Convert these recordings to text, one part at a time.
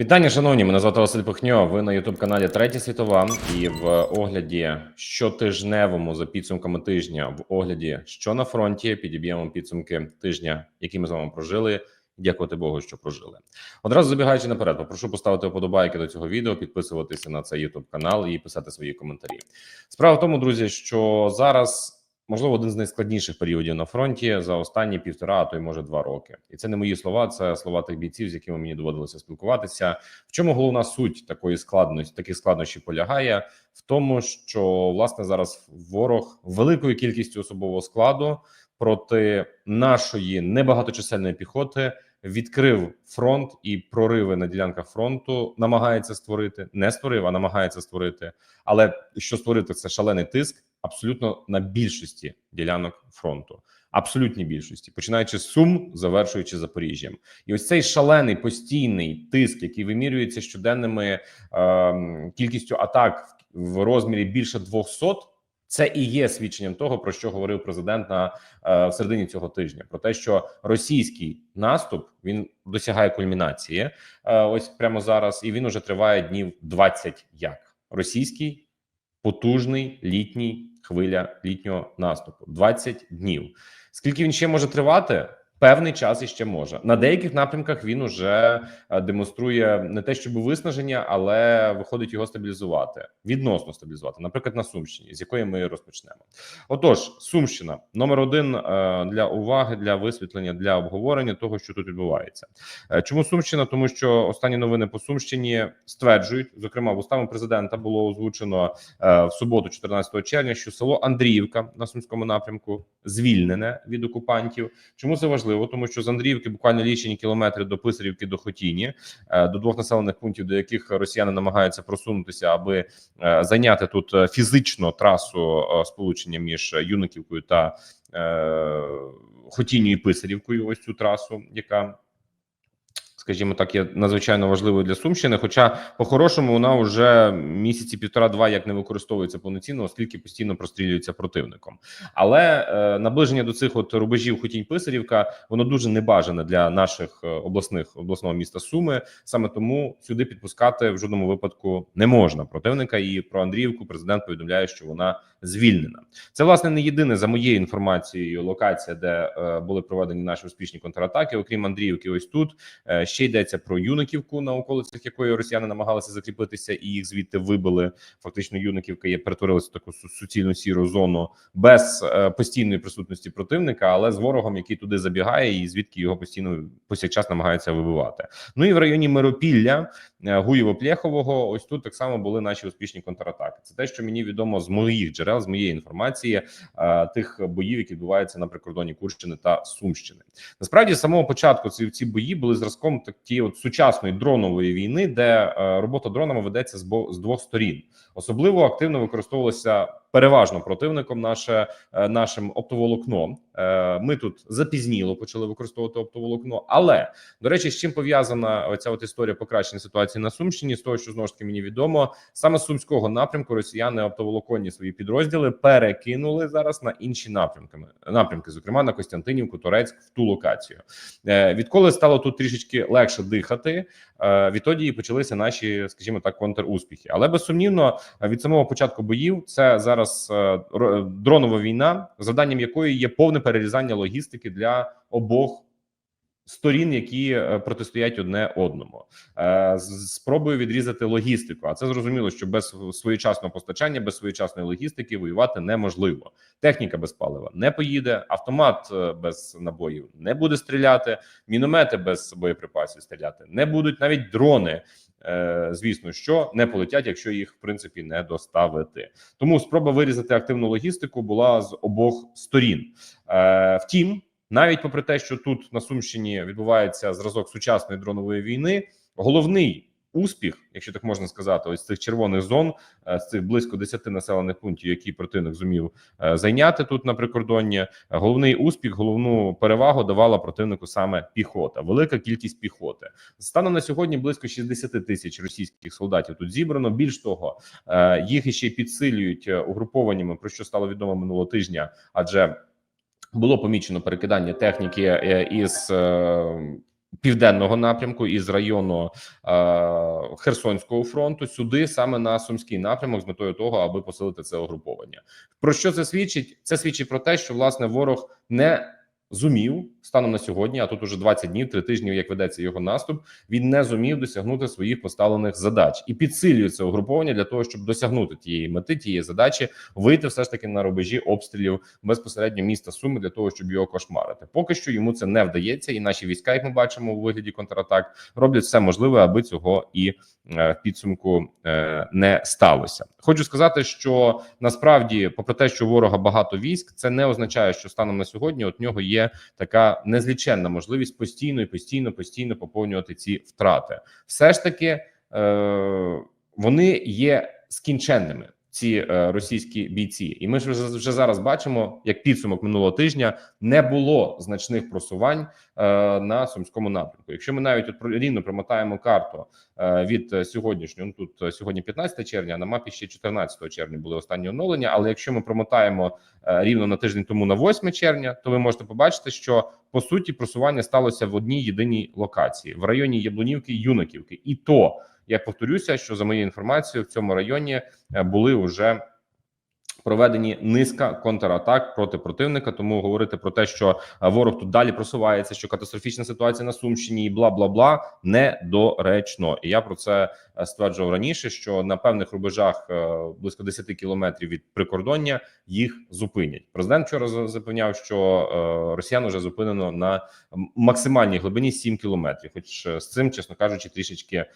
Вітання, шановні. Мене звати Василь Пихньо. Ви на Ютуб каналі Третя світова. І в огляді щотижневому за підсумками тижня, в огляді, що на фронті, підіб'ємо підсумки тижня, які ми з вами прожили. Дякувати Богу, що прожили. Одразу забігаючи наперед, попрошу поставити вподобайки до цього відео, підписуватися на цей Ютуб канал і писати свої коментарі. Справа в тому, друзі, що зараз можливо один з найскладніших періодів на фронті за останні півтора, а то й може два роки. І це не мої слова, це слова тих бійців, з якими мені доводилося спілкуватися. В чому головна суть такої складності, таких складнощів полягає в тому, що власне зараз ворог великою кількістю особового складу проти нашої небагаточисельної піхоти. Відкрив фронт і прориви на ділянках фронту намагається створити, не створив, а намагається створити. Але що створити це шалений тиск абсолютно на більшості ділянок фронту, абсолютній більшості, починаючи з Сум, завершуючи Запоріжжям, і ось цей шалений постійний тиск, який вимірюється щоденними е, кількістю атак в розмірі більше 200, це і є свідченням того, про що говорив президент на е, в середині цього тижня: про те, що російський наступ він досягає кульмінації е, ось прямо зараз, і він уже триває днів 20 як. Російський потужний літній хвиля літнього наступу 20 днів. Скільки він ще може тривати? Певний час іще може на деяких напрямках. Він уже е, демонструє не те, щоб виснаження, але виходить його стабілізувати, відносно стабілізувати. Наприклад, на Сумщині, з якої ми розпочнемо. Отож, Сумщина номер один е, для уваги, для висвітлення, для обговорення того, що тут відбувається. Е, чому Сумщина? Тому що останні новини по Сумщині стверджують, зокрема, в устами президента було озвучено в суботу, 14 червня, що село Андріївка на сумському напрямку звільнене від окупантів. Чому це важливо? Важливо, тому що з Андріївки буквально лічені кілометри до Писарівки до Хотіні, е, до двох населених пунктів, до яких росіяни намагаються просунутися, аби е, зайняти тут е, фізично трасу сполучення між Юниківкою та Хотінню і Писарівкою. Ось цю трасу, яка скажімо так, є надзвичайно важливою для Сумщини. Хоча, по-хорошому, вона вже місяці півтора-два як не використовується повноцінно, оскільки постійно прострілюється противником. Але е, наближення до цих от рубежів Хотінь Писарівка воно дуже небажане для наших е, обласних обласного міста Суми. Саме тому сюди підпускати в жодному випадку не можна противника. І про Андріївку президент повідомляє, що вона звільнена. Це власне не єдине за моєю інформацією. Локація, де е, були проведені наші успішні контратаки. Окрім Андріївки, ось тут е, ще йдеться про юниківку, на околицях якої росіяни намагалися закріпитися, і їх звідти вибили. Фактично, юниківка є перетворилася в таку суцільну сіру зону без е, постійної присутності противника, але з ворогом, який туди забігає, і звідки його постійно повсякчас намагаються вибивати. Ну і в районі Миропілля е, Гуєво-Пляхового. Ось тут так само були наші успішні контратаки. Це те, що мені відомо з моїх джерел, з моєї інформації е, тих боїв, які відбуваються на прикордоні Курщини та Сумщини. Насправді, з самого початку ці ці бої були зразком такі от сучасної дронової війни, де е, робота дронами ведеться з бо з двох сторін. Особливо активно використовувалося переважно противником наше е, нашим оптоволокном. Е, ми тут запізніло почали використовувати оптоволокно. Але до речі, з чим пов'язана оця от історія покращення ситуації на Сумщині, з того, що знову ж таки мені відомо, саме з сумського напрямку росіяни оптоволоконні свої підрозділи перекинули зараз на інші напрямки. Напрямки, зокрема на Костянтинівку, Турецьк в ту локацію. Е, відколи стало тут трішечки легше дихати, відтоді і почалися наші, скажімо так, контруспіхи. Але безсумнівно від самого початку боїв це зараз зараз е, дронова війна, завданням якої є повне перерізання логістики для обох. Сторін, які е, протистоять одне одному, е, спробую відрізати логістику. А це зрозуміло, що без своєчасного постачання, без своєчасної логістики воювати неможливо. Техніка без палива не поїде, автомат без набоїв не буде стріляти, міномети без боєприпасів стріляти не будуть. Навіть дрони Е, звісно, що не полетять, якщо їх в принципі не доставити. Тому спроба вирізати активну логістику була з обох сторін. Е, втім, навіть попри те, що тут на Сумщині відбувається зразок сучасної дронової війни, головний успіх, якщо так можна сказати, ось цих червоних зон, е, з цих близько 10 населених пунктів, які противник зумів е, зайняти тут на прикордонні. Головний успіх, головну перевагу давала противнику саме піхота. Велика кількість піхоти станом на сьогодні близько 60 тисяч російських солдатів тут зібрано. Більш того, е, їх іще підсилюють угрупованнями, про що стало відомо минулого тижня, адже було помічено перекидання техніки із південного напрямку із району е, Херсонського фронту сюди саме на Сумський напрямок з метою того, аби посилити це угруповання. Про що це свідчить? Це свідчить про те, що власне ворог не зумів станом на сьогодні, а тут уже 20 днів, 3 тижні, як ведеться його наступ. Він не зумів досягнути своїх поставлених задач і підсилює це угруповання для того, щоб досягнути тієї мети, тієї задачі, вийти все ж таки на рубежі обстрілів безпосередньо міста Суми для того, щоб його кошмарити. Поки що йому це не вдається, і наші війська, як ми бачимо у вигляді контратак, роблять все можливе, аби цього і е, в підсумку е, не сталося. Хочу сказати, що насправді, попри те, що ворога багато військ, це не означає, що станом на сьогодні от нього є така незліченна можливість постійно і постійно, постійно поповнювати ці втрати. Все ж таки, е, вони є скінченними. Ці е, російські бійці, і ми ж вже, зараз бачимо, як підсумок минулого тижня не було значних просувань е, на сумському напрямку. Якщо ми навіть от рівно промотаємо карту е, від сьогоднішнього, ну тут сьогодні 15 червня, а на мапі ще 14 червня були останні оновлення. Але якщо ми промотаємо рівно на тиждень тому на 8 червня, то ви можете побачити, що по суті просування сталося в одній єдиній локації в районі Яблунівки Юнаківки, і то я повторюся, що за моєю інформацією в цьому районі е, були вже проведені низка контратак проти противника. Тому говорити про те, що е, ворог тут далі просувається, що катастрофічна ситуація на Сумщині і бла бла бла недоречно. І я про це е, стверджував раніше. Що на певних рубежах е, близько 10 кілометрів від прикордоння їх зупинять. Президент вчора запевняв, що росіян вже зупинено на максимальній глибині 7 кілометрів. Хоч з цим, чесно кажучи, трішечки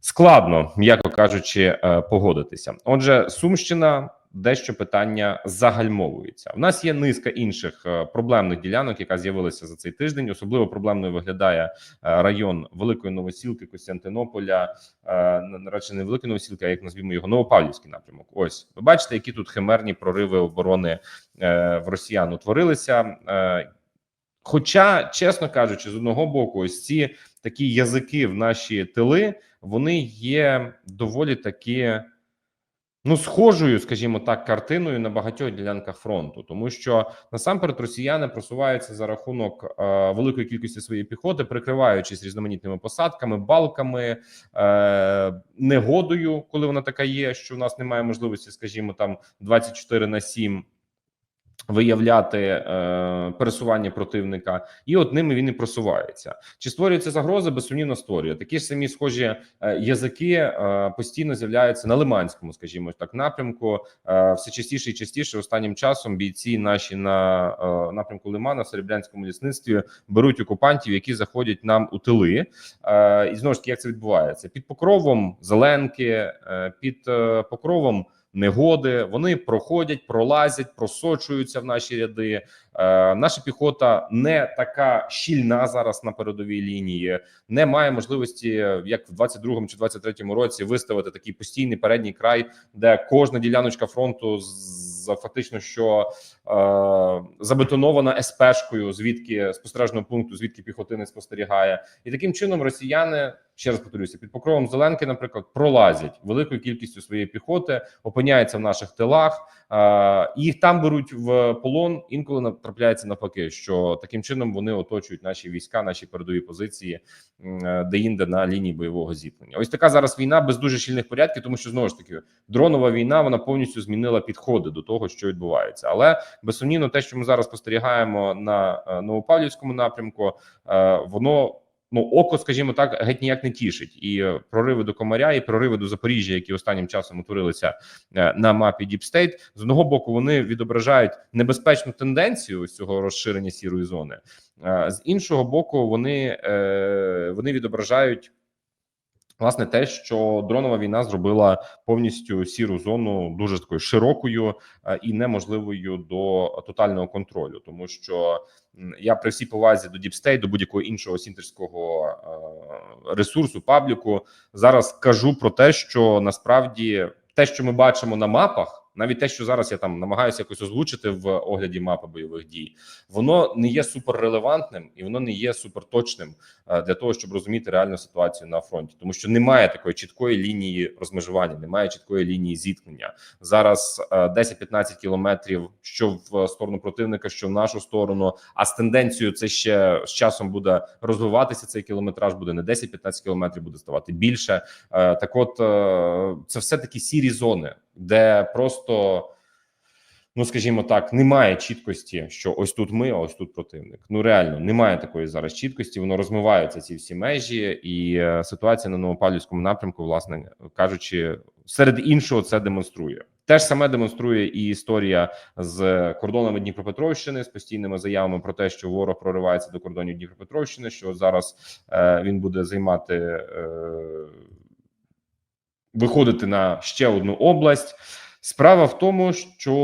складно, м'яко кажучи, погодитися. Отже, Сумщина. Дещо питання загальмовується. У нас є низка інших е, проблемних ділянок, яка з'явилася за цей тиждень. Особливо проблемною виглядає е, район Великої Новосілки, Костянтинополя, е, радше не Великої Новосілки, а як назвімо його Новопавлівський напрямок. Ось ви бачите, які тут химерні прориви оборони в росіян утворилися. Хоча, чесно кажучи, з одного боку, ось ці такі язики в наші тили, вони є доволі таки. Ну, схожою, скажімо так, картиною на багатьох ділянках фронту, тому що насамперед росіяни просуваються за рахунок е, великої кількості своєї піхоти, прикриваючись різноманітними посадками, балками, е, негодою, коли вона така є, що в нас немає можливості, скажімо, там 24 на 7 виявляти е, пересування противника, і от ними він і просувається. Чи створюється загрози? Безсумнівно створює такі ж самі схожі е, язики е, постійно з'являються на Лиманському, скажімо так, напрямку. Е, все частіше і частіше останнім часом бійці наші на е, напрямку Лимана в Серебрянському лісництві беруть окупантів, які заходять нам у тили. Е, і знову ж таки, як це відбувається під покровом зеленки, е, під е, покровом негоди. Вони проходять, пролазять, просочуються в наші ряди. Е, наша піхота не така щільна зараз на передовій лінії, не має можливості, як в 22-му чи 23-му році, виставити такий постійний передній край, де кожна діляночка фронту з фактично що е, забетонована СПшкою, звідки спостережного пункту, звідки піхотинець спостерігає, і таким чином росіяни ще раз повторюся, під покровом Зеленки, наприклад, пролазять великою кількістю своєї піхоти, опиняються в наших тилах, їх там беруть в полон. Інколи на- трапляється навпаки, що таким чином вони оточують наші війська, наші передові позиції, е, де інде на лінії бойового зіткнення. Ось така зараз війна без дуже щільних порядків, тому що знову ж таки дронова війна вона повністю змінила підходи до того, що відбувається. Але безсумнівно, те, що ми зараз спостерігаємо на е, Новопавлівському напрямку, е, воно. Ну, око, скажімо так, геть ніяк не тішить, і е, прориви до Комаря, і прориви до Запоріжжя, які останнім часом утворилися е, на мапі Діпстейт, з одного боку вони відображають небезпечну тенденцію ось цього розширення сірої зони. е, З іншого боку, вони, вони відображають власне те, що дронова війна зробила повністю сіру зону дуже такою широкою е, і неможливою до тотального контролю, тому що я при всій повазі до Діпстей, до будь-якого іншого сінтерського е, ресурсу, пабліку зараз кажу про те, що насправді те, що ми бачимо на мапах навіть те, що зараз я там намагаюся якось озвучити в огляді мапи бойових дій, воно не є суперрелевантним і воно не є суперточним е, для того, щоб розуміти реальну ситуацію на фронті, тому що немає такої чіткої лінії розмежування, немає чіткої лінії зіткнення. Зараз е, 10-15 кілометрів, що в сторону противника, що в нашу сторону. А з тенденцією це ще з часом буде розвиватися. Цей кілометраж буде не 10-15 кілометрів, буде ставати більше. Е, Так, от е, це все такі сірі зони, де просто. Ну, скажімо так, немає чіткості, що ось тут ми, а ось тут противник. Ну реально немає такої зараз чіткості. Воно розмиваються ці всі межі, і е, ситуація на Новопавлівському напрямку, власне кажучи, серед іншого, це демонструє. Те ж саме демонструє і історія з кордонами Дніпропетровщини з постійними заявами про те, що ворог проривається до кордонів Дніпропетровщини. Що зараз е, він буде займати е, виходити на ще одну область. Справа в тому, що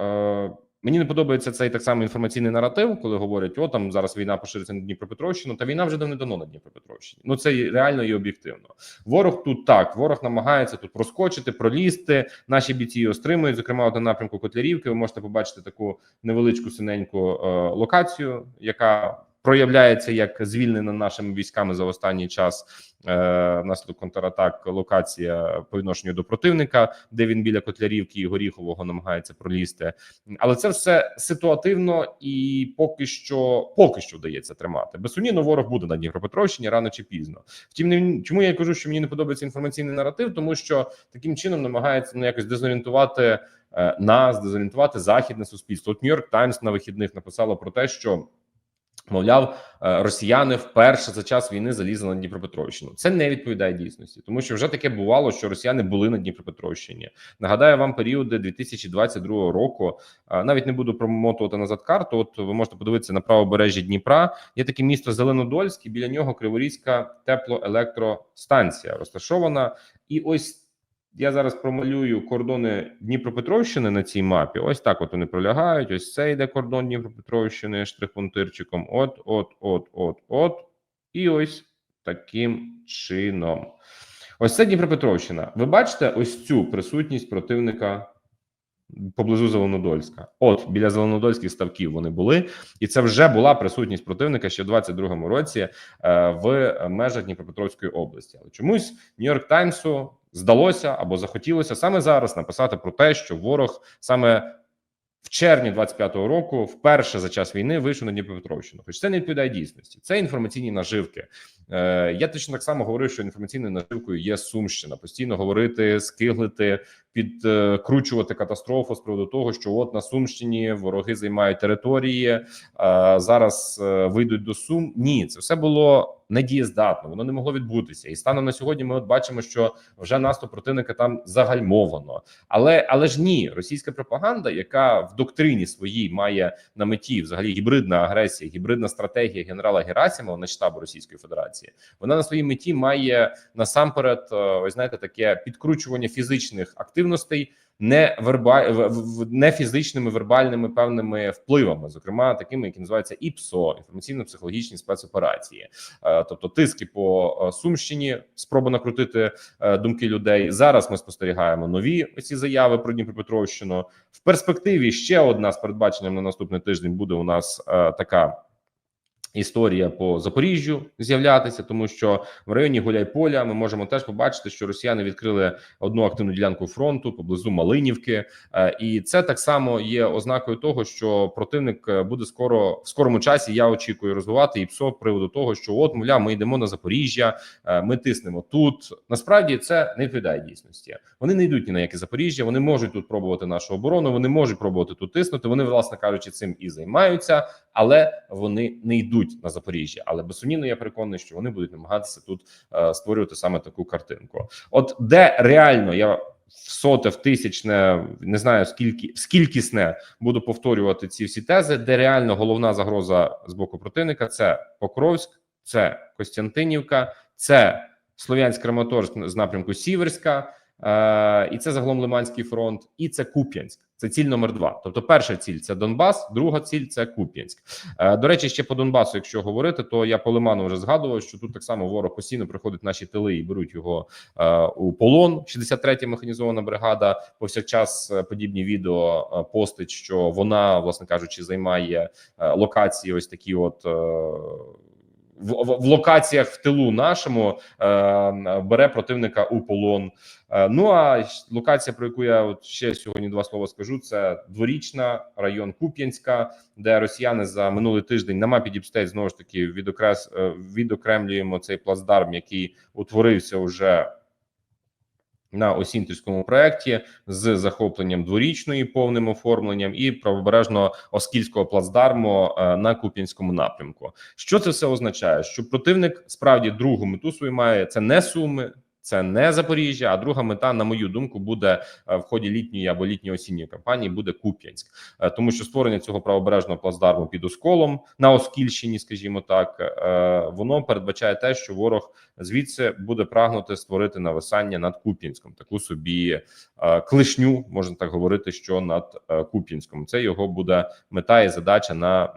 е, мені не подобається цей так само інформаційний наратив, коли говорять: о, там зараз війна пошириться на Дніпропетровщину, та війна вже давно на Дніпропетровщині. Ну це реально і об'єктивно. Ворог тут так, ворог намагається тут проскочити, пролізти. Наші бійці його стримують. Зокрема, на напрямку Котлярівки. Ви можете побачити таку невеличку синеньку е, локацію, яка проявляється як звільнена нашими військами за останній час е, внаслідок контратак. Локація по відношенню до противника, де він біля Котлярівки і Горіхового намагається пролізти. Але це все ситуативно і поки що поки що вдається тримати. Безсумнівно ворог буде на Дніпропетровщині рано чи пізно. Втім, не чому я кажу, що мені не подобається інформаційний наратив, тому що таким чином намагається ну, якось дезорієнтувати е, нас, дезорієнтувати західне суспільство. От Нью-Йорк Таймс на вихідних написало про те, що. Мовляв, е, росіяни вперше за час війни залізли на Дніпропетровщину. Це не відповідає дійсності, тому що вже таке бувало, що росіяни були на Дніпропетровщині. Нагадаю вам періоди 2022 року. Е, Навіть не буду промотувати назад карту. От ви можете подивитися на правобережжі Дніпра. Є таке місто Зеленодольськ, і біля нього Криворізька теплоелектростанція розташована. І ось я зараз промалюю кордони Дніпропетровщини на цій мапі. Ось так от вони пролягають. Ось це йде кордон Дніпропетровщини штрих-пунктирчиком. От, от, от, от, от. І ось таким чином. Ось це Дніпропетровщина. Ви бачите ось цю присутність противника поблизу Зеленодольська. От біля Зеленодольських ставків вони були, і це вже була присутність противника ще в 22-му році е, в межах Дніпропетровської області. Але чомусь Нью-Йорк Таймсу здалося або захотілося саме зараз написати про те, що ворог саме в червні 25-го року вперше за час війни вийшов на Дніпропетровщину. Хоч це не відповідає дійсності. Це інформаційні наживки. Е, Я точно так само говорив, що інформаційною наживкою є Сумщина. Постійно говорити, скиглити, підкручувати катастрофу з приводу того, що от на Сумщині вороги займають території, е, зараз е, вийдуть до Сум. Ні, це все було недієздатно, воно не могло відбутися. І станом на сьогодні ми от бачимо, що вже наступ противника там загальмовано. Але але ж ні, російська пропаганда, яка в доктрині своїй має на меті взагалі гібридна агресія, гібридна стратегія генерала Герасимова на штабу Російської Федерації, вона на своїй меті має насамперед, е, ось знаєте, таке підкручування фізичних активностей. Не верба не фізичними вербальними певними впливами, зокрема такими, які називаються ІПСО інформаційно-психологічні спецоперації, Е, тобто тиски по е, Сумщині, спроба накрутити е, думки людей. Зараз ми спостерігаємо нові оці заяви про Дніпропетровщину. В перспективі ще одна з передбаченням на наступний тиждень буде у нас така. Історія по Запоріжжю з'являтися, тому що в районі Гуляйполя ми можемо теж побачити, що росіяни відкрили одну активну ділянку фронту поблизу Малинівки, Е, і це так само є ознакою того, що противник е, буде скоро в скорому часі. Я очікую розвивати і ПСО приводу того, що от мовляв, ми йдемо на Запоріжжя, е, ми тиснемо тут. Насправді це не відповідає дійсності. Вони не йдуть ні на яке Запоріжжя. Вони можуть тут пробувати нашу оборону. Вони можуть пробувати тут тиснути. Вони, власне кажучи, цим і займаються, але вони не йдуть на Запоріжжя. Але безсумнівно я переконаний, що вони будуть намагатися тут е, створювати саме таку картинку. От де реально я в соте, в тисячне, не знаю скільки скількісне буду повторювати ці всі тези, де реально головна загроза з боку противника це Покровськ, це Костянтинівка, це Слов'янськ Краматорськ з напрямку Сіверська, е, і це загалом Лиманський фронт, і це Куп'янськ. Це ціль номер два. Тобто, перша ціль це Донбас, друга ціль це Куп'янськ. Е, До речі, ще по Донбасу, якщо говорити, то я по Лиману вже згадував, що тут так само ворог постійно приходить наші тили і беруть його е, у полон. 63-я механізована бригада повсякчас е, подібні відео е, постить, що вона, власне кажучи, займає е, локації. Ось такі, от. е, В, в, в локаціях в тилу нашому е, бере противника у полон. Е, ну а локація, про яку я от ще сьогодні два слова скажу, це дворічна район Куп'янська, де росіяни за минулий тиждень на мапі Діпстейт знову ж таки відокрес е, відокремлюємо цей плацдарм, який утворився уже на осінтерському проекті з захопленням дворічної повним оформленням і правобережного оскільського плацдарму е, на Куп'янському напрямку. Що це все означає? Що противник справді другу мету свою має це не суми. Це не Запоріжжя, а друга мета, на мою думку, буде е, в ході літньої або літньо-осінньої кампанії буде Куп'янськ, Е, тому що створення цього правобережного плацдарму під Осколом на Оскільщині, скажімо так, е, воно передбачає те, що ворог звідси буде прагнути створити нависання над Куп'янськом, таку собі клишню, можна так говорити, що над е, Куп'янськом. Це його буде мета і задача на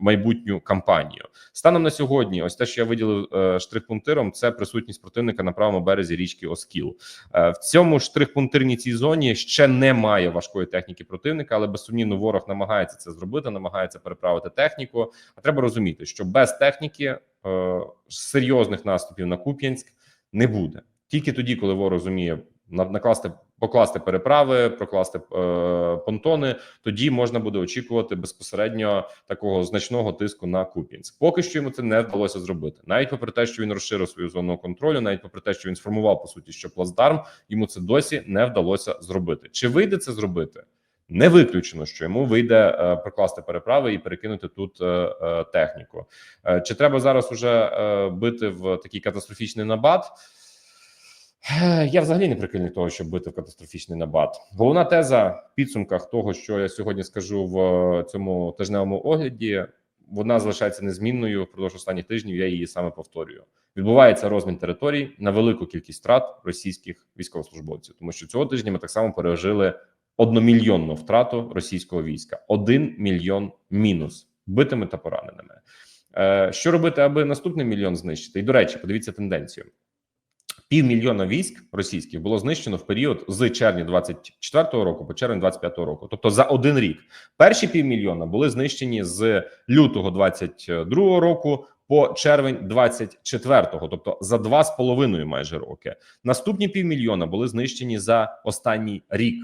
майбутню кампанію. Станом на сьогодні, ось те, що я виділив е, штрих-пунктиром, це присутність противника на правому березі річки Оскіл. Е, в цьому штрих-пунктирній цій зоні ще немає важкої техніки противника, але безсумнівно ворог намагається це зробити, намагається переправити техніку. А треба розуміти, що без техніки е, серйозних наступів на Куп'янськ не буде. Тільки тоді, коли ворог зуміє на- накласти, покласти переправи, прокласти е, понтони, тоді можна буде очікувати безпосередньо такого значного тиску на Куп'янськ. Поки що йому це не вдалося зробити, навіть попри те, що він розширив свою зону контролю, навіть попри те, що він сформував по суті, що плацдарм йому це досі не вдалося зробити. Чи вийде це зробити? Не виключено, що йому вийде е, прокласти переправи і перекинути тут е, е, техніку. Е, чи треба зараз уже е, бити в такий катастрофічний набат? Е, Я взагалі не прихильник того, щоб бити в катастрофічний набат. Головна теза в підсумках того, що я сьогодні скажу в е, цьому тижневому огляді, вона залишається незмінною впродовж останніх тижнів. Я її саме повторюю. Відбувається розмін територій на велику кількість втрат російських військовослужбовців, тому що цього тижня ми так само пережили одномільйонну втрату російського війська. Один мільйон мінус битими та пораненими. Е, Що робити, аби наступний мільйон знищити? І до речі, подивіться тенденцію. Півмільйона військ російських було знищено в період з червня 24 року по червень 25 року, тобто за один рік. Перші півмільйона були знищені з лютого 22 року по червень 24-го, тобто за два з половиною майже роки. Наступні півмільйона були знищені за останній рік.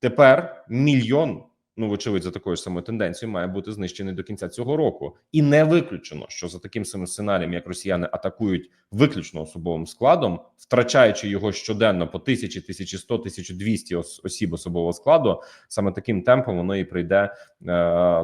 Тепер мільйон. Ну, вочевидь, за такою ж самою тенденцією має бути знищений до кінця цього року, і не виключено, що за таким самим сценарієм, як росіяни атакують виключно особовим складом, втрачаючи його щоденно по тисячі, 1100, 1200 ос- осіб особового складу, саме таким темпом воно і прийде е,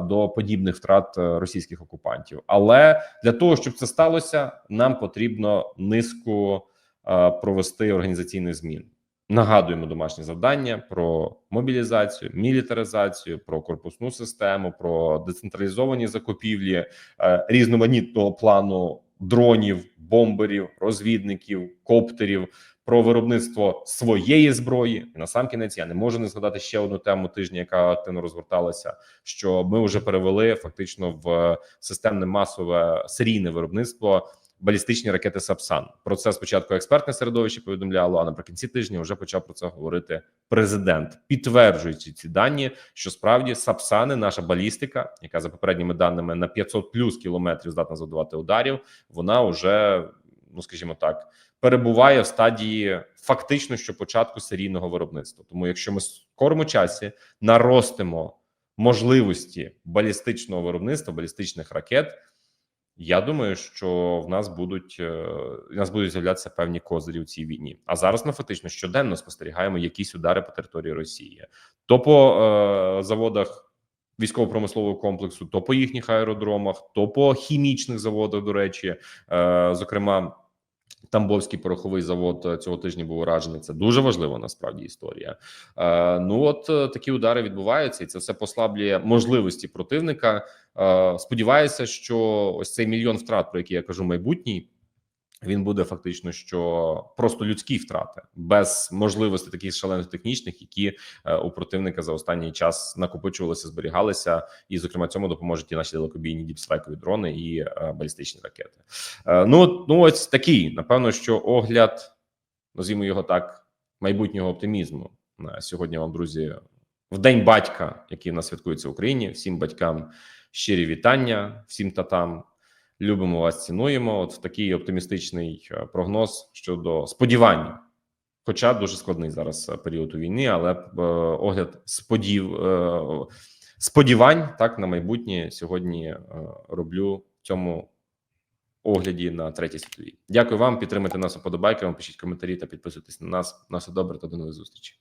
до подібних втрат е, російських окупантів. Але для того, щоб це сталося, нам потрібно низку е, провести організаційних змін. Нагадуємо домашні завдання про мобілізацію, мілітаризацію, про корпусну систему, про децентралізовані закупівлі е, різноманітного плану дронів, бомберів, розвідників, коптерів, про виробництво своєї зброї. І на сам кінець я не можу не згадати ще одну тему тижня, яка активно розгорталася. Що ми вже перевели фактично в системне масове серійне виробництво балістичні ракети Сапсан. Про це спочатку експертне середовище повідомляло, а наприкінці тижня вже почав про це говорити президент, підтверджуючи ці дані, що справді Сапсани, наша балістика, яка за попередніми даними на 500 плюс кілометрів здатна завдавати ударів, вона вже ну скажімо так. Перебуває в стадії фактично що початку серійного виробництва. Тому, якщо ми в скорому часі наростимо можливості балістичного виробництва, балістичних ракет, я думаю, що в нас будуть е, в нас будуть з'являтися певні козирі у цій війні. А зараз ми фактично щоденно спостерігаємо якісь удари по території Росії, то по е, заводах військово-промислового комплексу, то по їхніх аеродромах, то по хімічних заводах. До речі, е, зокрема. Тамбовський пороховий завод е, цього тижня був уражений. Це дуже важлива насправді історія. Е, ну от е, такі удари відбуваються, і це все послаблює можливості противника. Е, сподіваюся, що ось цей мільйон втрат, про які я кажу, майбутній. він буде фактично що просто людські втрати без можливості таких шалених технічних, які е, у противника за останній час накопичувалися, зберігалися, і зокрема цьому допоможуть і наші далекобійні діпстрайкові дрони і е, балістичні ракети. Ну ну ось такий напевно, що огляд, назвімо його так, майбутнього оптимізму. Сьогодні вам, друзі, в день батька, який в нас святкується в Україні. Всім батькам щирі вітання, всім татам. Любимо вас, цінуємо. От такий оптимістичний е, прогноз щодо сподівань. Хоча дуже складний зараз е, період у війни, але е, огляд сподів, сподівань так на майбутнє сьогодні роблю в цьому огляді на третій світовій. Дякую вам. Підтримайте нас уподобайками, пишіть коментарі та підписуйтесь на нас. На все добре та до нових зустрічей.